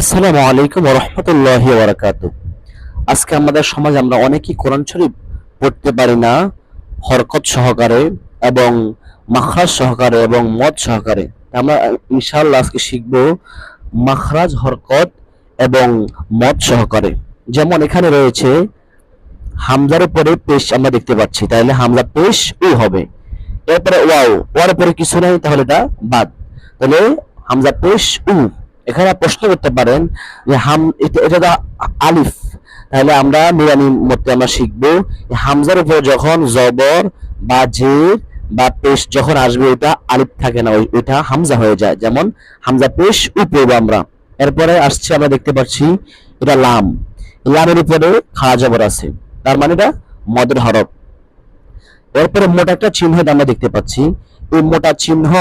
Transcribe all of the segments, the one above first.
আসসালামু আলাইকুম রহমতুল্লাহি বারাকাত আজকে আমাদের সমাজে আমরা অনেকেই কোরআন শরীফ পড়তে পারি না, হরকত সহকারে এবং মাখরাজ সহকারে এবং মদ সহকারে। আমরা ইনশাআল্লাহ আজকে শিখব মাখরাজ, হরকত এবং মদ সহকারে। যেমন এখানে রয়েছে, হামজার উপরে পেশ আমরা দেখতে পাচ্ছি, তাহলে হামলা পেশ উ হবে। এরপরে ওয়াও, ওয়ার উপরে কিছু নাই, তাহলে এটা বাদ। তাহলে হামজা পেশ উ। এখানে প্রশ্ন করতে পারেন যে হাম, এটা তো আলিফ। তাহলে আমরা নুরানি মধ্যে আমরা শিখব হামজার উপর যখন জবর বা জের বা পেশ যখন আসবে ওটা আলিফ থাকে না, ওই- ওইটা হামজা হয়ে যায়। যেমন হামজা পেশ উ পড়ব আমরা। এরপরে আসছে, আমরা দেখতে পাচ্ছি এটা লাম। লামের উপরে খাড়া জবর আছে। তার মানে এটা মদের হরফ। এরপরে মোটা একটা চিহ্ন আমরা দেখতে পাচ্ছি। এই মোটা চিহ্ন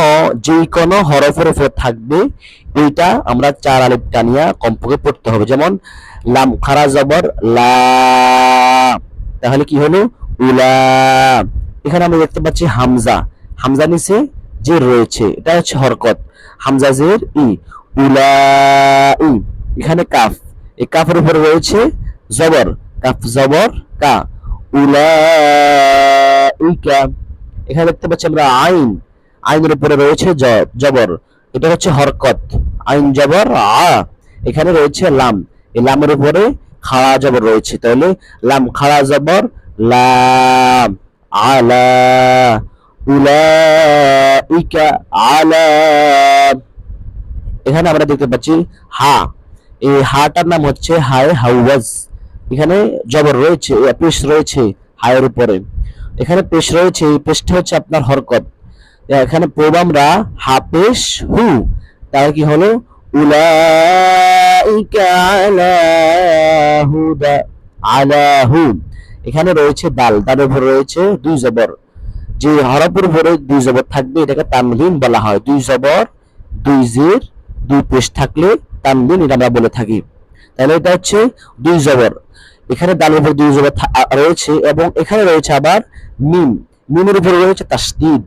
যেই কোনো হরফের উপর থাকবে, এইটা আমরা চার আলিফ টানিয়া কমপক্ষে পড়তে হবে। যেমন, লাম খারা জবর, লা। তাহলে কি হলো? উলা। এখানে আমরা দেখতে পাচ্ছি হামজা। হামজা নিচে যে রয়েছে, এটা হচ্ছে হরকত। হামজা জের ই। উলা ই। এখানে কাফ। এই কাফের উপরে রয়েছে জবর। কাফ জবর, কা। উলা। ইকা এখানে দেখতে পাচ্ছি আমরা আইন। আইনের উপরে রয়েছে জবর। এটা হচ্ছে হরকত। আইন জবর, আ। এখানে রয়েছে লাম। এই লামের উপরে খাড়া জবর রয়েছে। তাহলে লাম খাড়া জবর লাম আলা উলাইকা আলা এখানে আমরা দেখতে পাচ্ছি হা। এই হাটার নাম হচ্ছে হায় হাউয়াজ। এখানে জবর রয়েছে পেশ রয়েছে হায়ের উপরে। এখানে পেশ রয়েছে, এই পেশটা হচ্ছে আপনার হরকত। এখানে পড়ব আমরা হাফেশ হু, তার কি হলো? উলাইকা এখানে রয়েছে দাল, তার উপর রয়েছে দুই জবর। যে হরফের উপরে দুই জবর থাকবে, এটাকে তামলিন বলা হয়। দুই জবর, দুই জির, দুই পেশ থাকলে তামলিন এটা আমরা বলে থাকি। তাহলে এটা হচ্ছে দুই জবর। এখানে দালের উপর দুই জবর রয়েছে এবং এখানে রয়েছে আবার মিম, মিমের উপরে রয়েছে তাসদিদ।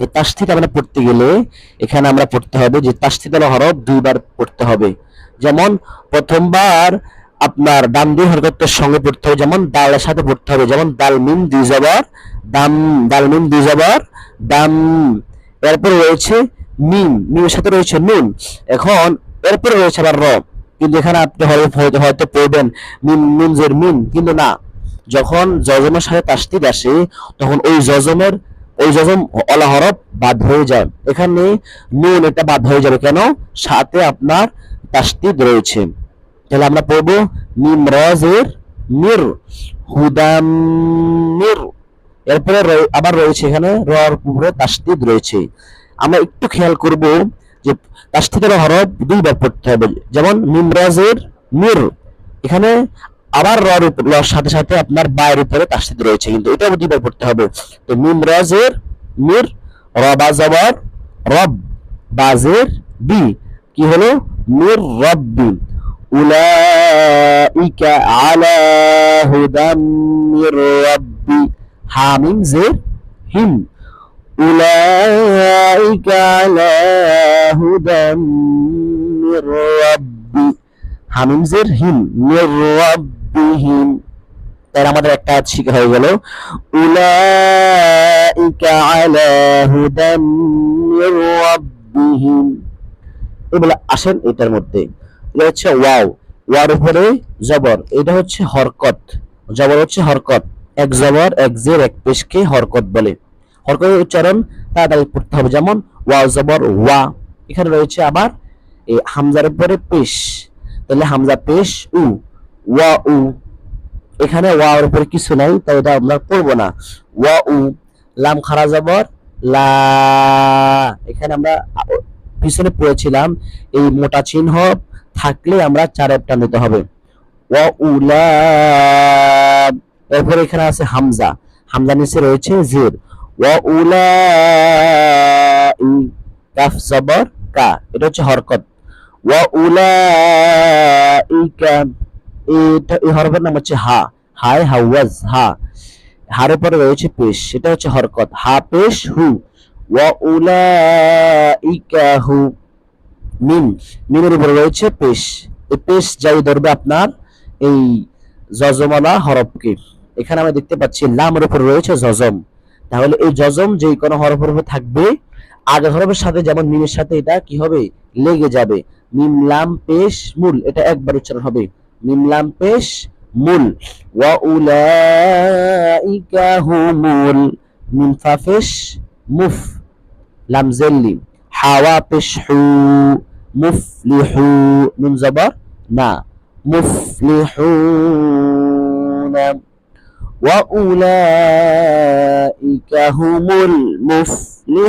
এই তাসদিদ আমরা পড়তে গেলে এখানে আমরা পড়তে হবে যে তাসদিদ আল হরফ দুইবার পড়তে হবে। যেমন প্রথমবার আপনার ডান দিয়ে হরকতের সঙ্গে পড়তে হবে, যেমন দালের সাথে পড়তে হবে, যেমন দাল, মিম দুই জবর, দাম, দাল, মিম দুই জবর, দাম। এরপরে রয়েছে মিম, মিমের সাথে রয়েছে নুন এখন এরপরে রয়েছে আবার র। কিন্তু এখানে আপনি হয়তো হয়তো- পড়বেন মিম নুন জের মিম, কিন্তু না। যখন জজমের সাথে তাসদিদ আসে, তখন ওই জজমের, ওই জজম অলা হরফ বাদ হয়ে যায়। এখানে নুন এটা বাদ হয়ে যাবে কেন? সাথে আপনার তাসদিদ রয়েছে। তাহলে আমরা পড়ব মিম রজের মির, হুদাম মির। এরপরে আবার রয়েছে এখানে রর উপরে তাসদিদ রয়েছে। আমরা একটু খেয়াল করব যে তাসদিদের হরফ দুইবার পড়তে হবে। যেমন মিম রজের মির, এখানে আবার রর সাথে সাথে আপনার বায়ের উপরে তাসদিদ রয়েছে, কিন্তু এটাও দুইবার পড়তে হবে। তো মিম রজের মির রবা রব বাজের বি। কি হলো? মির রব্বি। উলাইকা আলা হুদাম মির রব্বি। হামিম, জের, হিম। উলাইকা আলা হুদাম মির রব্বি। হামিম, জের, হিম। মির রব্বিহিম তাহলে আমাদের একটা আয়াত শিখা হয়ে গেল। উলাইকা আলা হুদাম মির রব্বিহিম। এগুলো আসেন এটার মধ্যে। এটা হচ্ছে ওয়াও। ওয়ার উপরে জবর। এটা হচ্ছে হরকত। জবর হচ্ছে হরকত। এক জবর, এক জের, এক পেশকে হরকত বলে। হরকতের উচ্চারণ তাড়াতাড়ি পড়তে হবে। যেমন ওয়াও, জবর, ওয়া। এখানে রয়েছে আবার এই হামজার উপরে পেশ। তাহলে হামজা পেশ, উ। ওয়া, উ। এখানে ওয়ার উপরে কিছু নাই তাই এটা আমরা পড়ব না। ওয়া উ লাম খারা জবর লা, এখানে আমরা পিছনে পড়েছিলাম, এই মোটা চিহ্ন থাকলে আমরা চার একটা নিতে হবে। ওয়া উলা এরপরে এখানে আছে হামজা হামজা নিচে রয়েছে জের। ওয়া উলা কাফ, জবর, কা, এটা হচ্ছে হরকত। ওয়া উলা এই হরফের নাম হচ্ছে হা। হায় হাওয়াজ, হা। হার উপরে রয়েছে পেশ। সেটা হচ্ছে হরকত। হা, পেশ, হু। ওয়া উলা ইকা হু। মিম। মিমের উপরে রয়েছে পেশ। এই পেশ যাই ধরবে আপনার এই জজমালা হরফকে। এখানে আমরা দেখতে পাচ্ছি লামের উপরে রয়েছে জজম তাহলে এই জজম যেই কোনো হরফের উপর থাকবে, আগের হরফের সাথে যেমন মিমের সাথে এটা কি হবে? লেগে যাবে। মিম, লাম, পেশ, মূল, এটা একবার উচ্চারণ হবে। نملمپش مول. وأولئك هم المنففش. مف. لمزلي حوابش حو مفلحو. من زبر. نا. مفلحون. وأولئك هم المفلحون.